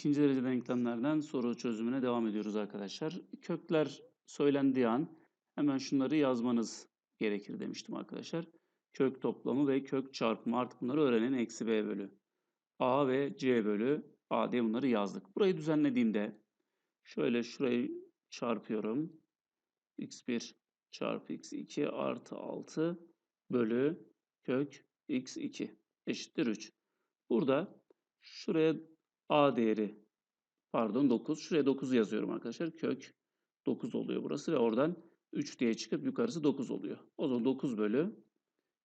İkinci derece denklemlerden soru çözümüne devam ediyoruz arkadaşlar. Kökler söylendiği an hemen şunları yazmanız gerekir demiştim arkadaşlar. Kök toplamı ve kök çarpımı artık bunları öğrenin. Eksi b bölü a ve c bölü a diye bunları yazdık. Burayı düzenlediğimde şöyle şurayı çarpıyorum. x1 çarpı x2 artı 6 bölü kök x2 eşittir 3. Burada şuraya a değeri pardon 9. Şuraya 9 yazıyorum arkadaşlar. Kök 9 oluyor burası ve oradan 3 diye çıkıp yukarısı 9 oluyor. O zaman 9 bölü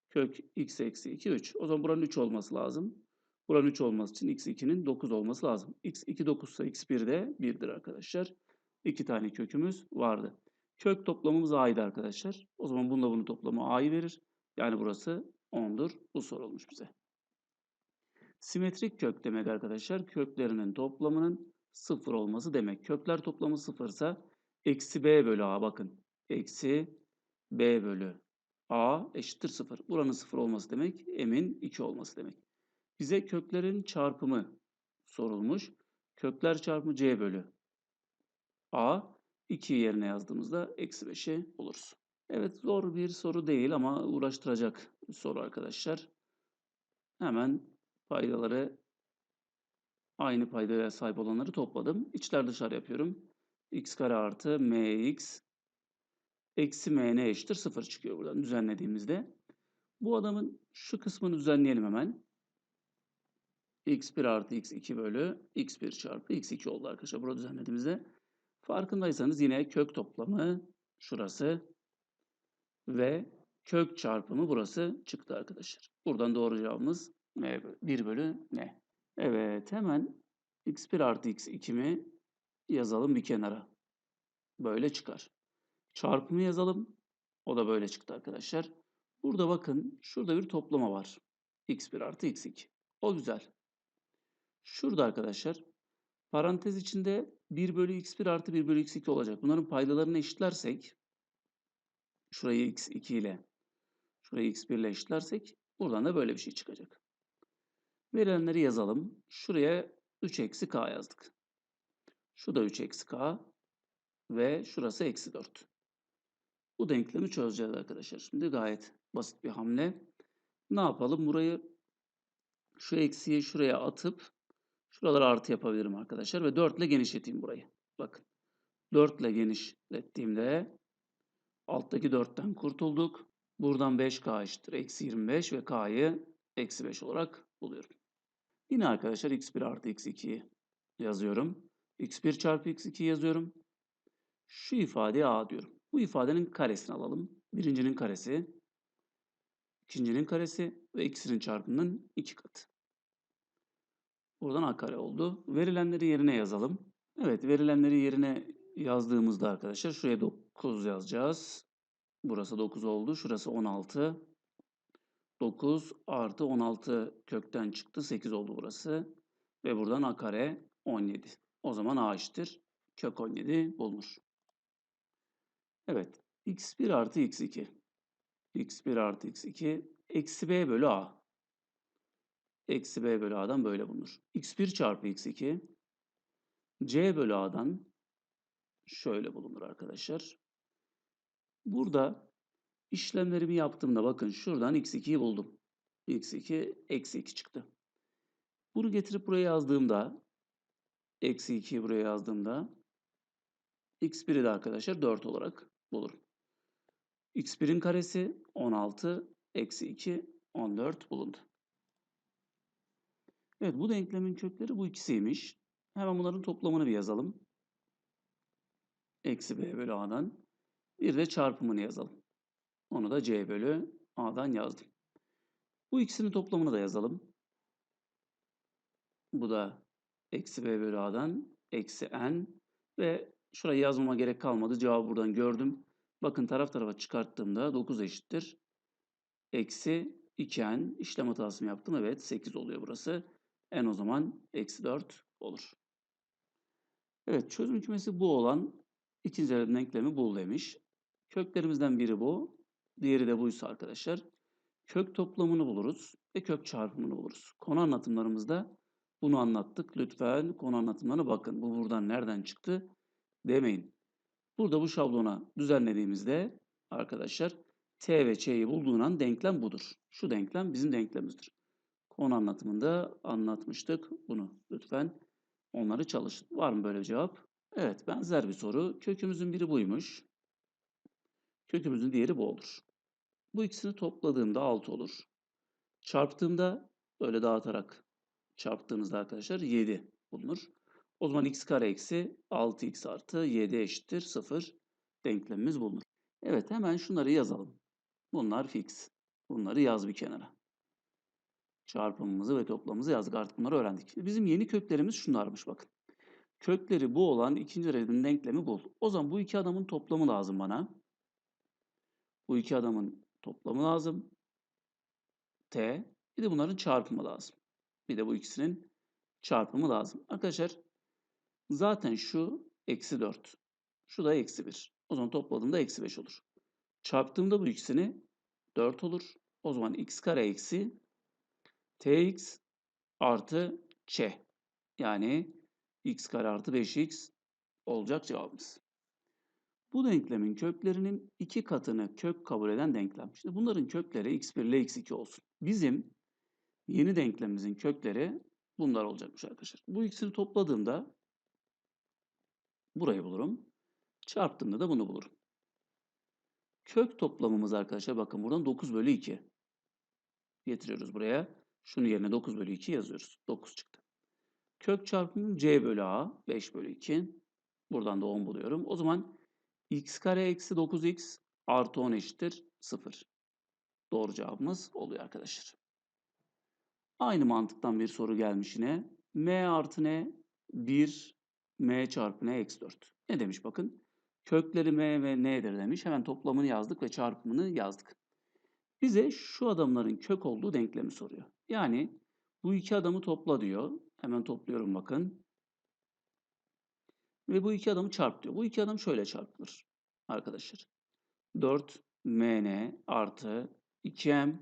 kök x eksi 2 3. O zaman buranın 3 olması lazım. Buranın 3 olması için x2'nin 9 olması lazım. x2 9 ise x1 de 1'dir arkadaşlar. 2 tane kökümüz vardı. Kök toplamımız a'ydı arkadaşlar. O zaman bununla bunun toplamı a'yı verir. Yani burası 10'dur. Bu sorulmuş bize. Simetrik kök demek arkadaşlar köklerinin toplamının 0 olması demek. Kökler toplamı 0 ise eksi b bölü a bakın. Eksi b bölü a eşittir 0. Buranın 0 olması demek m'in 2 olması demek. Bize köklerin çarpımı sorulmuş. Kökler çarpımı c bölü a 2 yerine yazdığımızda eksi 5'i buluruz. Evet zor bir soru değil ama uğraştıracak soru arkadaşlar. Hemen paydaları aynı paydaya sahip olanları topladım. İçler dışarı yapıyorum. x kare artı mx eksi mn eşittir 0 çıkıyor buradan düzenlediğimizde. Bu adamın şu kısmını düzenleyelim hemen. x1 artı x2 bölü x1 çarpı x2 oldu arkadaşlar. Burada düzenlediğimizde. Farkındaysanız yine kök toplamı şurası ve kök çarpımı burası çıktı arkadaşlar. Buradan doğru cevabımız 1 bölü ne? Evet hemen x1 artı x2 mi yazalım bir kenara. Böyle çıkar. Çarpımı yazalım. O da böyle çıktı arkadaşlar. Burada bakın şurada bir toplama var. x1 artı x2. O güzel. Şurada arkadaşlar parantez içinde 1 bölü x1 artı 1 bölü x2 olacak. Bunların paydalarını eşitlersek şurayı x2 ile şurayı x1 ile eşitlersek buradan da böyle bir şey çıkacak. Verilenleri yazalım. Şuraya 3 eksi k yazdık. Şu da 3 eksi k ve şurası eksi 4. Bu denklemi çözeceğiz arkadaşlar. Şimdi gayet basit bir hamle. Ne yapalım? Burayı şu eksiyi şuraya atıp şuraları artı yapabilirim arkadaşlar. Ve 4 ile genişleteyim burayı. Bakın. 4 ile genişlettiğimde alttaki 4'ten kurtulduk. Buradan 5k eşittir. Eksi 25 ve k'yı eksi 5 olarak buluyorum. Yine arkadaşlar x1 artı x2 yazıyorum. x1 çarpı x2 yazıyorum. Şu ifadeye a diyorum. Bu ifadenin karesini alalım. Birincinin karesi, ikincinin karesi ve ikisinin çarpımının iki katı. Buradan a kare oldu. Verilenleri yerine yazalım. Evet verilenleri yerine yazdığımızda arkadaşlar şuraya 9 yazacağız. Burası 9 oldu. Şurası 16. 9 artı 16 kökten çıktı. 8 oldu burası. Ve buradan a kare 17. O zaman a eşittir. Kök 17 bulunur. Evet. x1 artı x2. x1 artı x2 eksi b bölü a. Eksi b bölü a'dan böyle bulunur. x1 çarpı x2 c bölü a'dan şöyle bulunur arkadaşlar. Burada işlemlerimi yaptığımda bakın şuradan x2'yi buldum. x2 eksi 2 çıktı. Bunu getirip buraya yazdığımda eksi 2'yi buraya yazdığımda x1'i de arkadaşlar 4 olarak bulurum. x1'in karesi 16 eksi 2 14 bulundu. Evet bu denklemin kökleri bu ikisiymiş. Hemen bunların toplamını bir yazalım. Eksi b bölü a'dan. Bir de çarpımını yazalım. Onu da c bölü a'dan yazdım. Bu ikisinin toplamını da yazalım. Bu da eksi b bölü a'dan eksi n ve şurayı yazmama gerek kalmadı. Cevabı buradan gördüm. Bakın taraf tarafa çıkarttığımda 9 eşittir. Eksi 2n işlem hatası yaptım? Evet 8 oluyor burası. n o zaman eksi 4 olur. Evet çözüm kümesi bu olan ikinci denklemi bul demiş. Köklerimizden biri bu. Diğeri de buysa arkadaşlar. Kök toplamını buluruz ve kök çarpımını buluruz. Konu anlatımlarımızda Bunu anlattık. Lütfen konu anlatımlarına bakın. Bu buradan nereden çıktı demeyin. Burada bu şablona düzenlediğimizde arkadaşlar t ve ç'yi bulduğun an denklem budur. Şu denklem bizim denklemimizdir. Konu anlatımında anlatmıştık bunu. Lütfen onları çalışın. Var mı böyle bir cevap? Evet benzer bir soru. Kökümüzün biri buymuş. Kökümüzün diğeri bu olur. Bu ikisini topladığımda 6 olur. Çarptığımda böyle dağıtarak çarptığınızda arkadaşlar 7 bulunur. O zaman x kare eksi 6x artı 7 eşittir 0 denklemimiz bulunur. Evet hemen şunları yazalım. Bunlar fix. Bunları yaz bir kenara. Çarpımımızı ve toplamımızı yazdık. Artık bunları öğrendik. Bizim yeni köklerimiz şunlarmış bakın. Kökleri bu olan ikinci dereceden denklemi bul. O zaman bu iki adamın toplamı lazım bana. Bu iki adamın toplamı lazım. T. Bir de bunların çarpımı lazım. Bir de bu ikisinin çarpımı lazım. Arkadaşlar zaten şu eksi 4. Şu da eksi 1. O zaman topladığımda eksi 5 olur. Çarptığımda bu ikisini 4 olur. O zaman x kare eksi tx artı ç. Yani x kare artı 5x olacak cevabımız. Bu denklemin köklerinin iki katını kök kabul eden denklem. Şimdi bunların kökleri x1 ile x2 olsun. Bizim yeni denklemimizin kökleri bunlar olacakmış arkadaşlar. Bu ikisini topladığımda burayı bulurum. Çarptığımda da bunu bulurum. Kök toplamımız arkadaşlar bakın buradan 9 bölü 2. Getiriyoruz buraya. Şunun yerine 9 bölü 2 yazıyoruz. 9 çıktı. Kök çarpımı c bölü a 5 bölü 2. Buradan da 10 buluyorum. O zaman x kare eksi 9x artı 10 eşittir 0. Doğru cevabımız oluyor arkadaşlar. Aynı mantıktan bir soru gelmiş yine. m artı n 1 m çarpı n eksi 4. Ne demiş bakın. Kökleri m ve n'dir demiş. Hemen toplamını yazdık ve çarpımını yazdık. Bize şu adamların kök olduğu denklemi soruyor. Yani bu iki adamı topla diyor. Hemen topluyorum bakın. Ve bu iki adamı çarp diyor. Bu iki adam şöyle çarpılır arkadaşlar. 4 mn artı 2m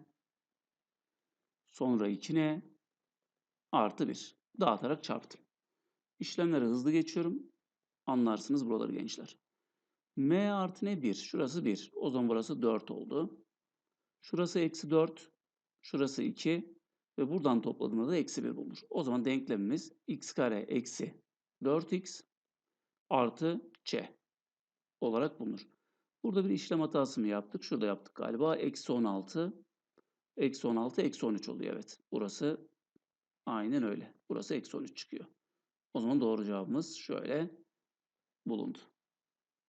sonra 2n artı 1. Dağıtarak çarptım. İşlemleri hızlı geçiyorum. Anlarsınız buraları gençler. m artı ne 1. Şurası 1. O zaman burası 4 oldu. Şurası eksi 4. Şurası 2. Ve buradan topladığımda da eksi 1 bulunur. O zaman denklemimiz x kare eksi 4x artı ç olarak bulunur. Burada bir işlem hatası mı yaptık? Şurada yaptık galiba. Eksi 16. Eksi 16 eksi 13 oluyor evet. Burası aynen öyle. Burası eksi 13 çıkıyor. O zaman doğru cevabımız şöyle bulundu.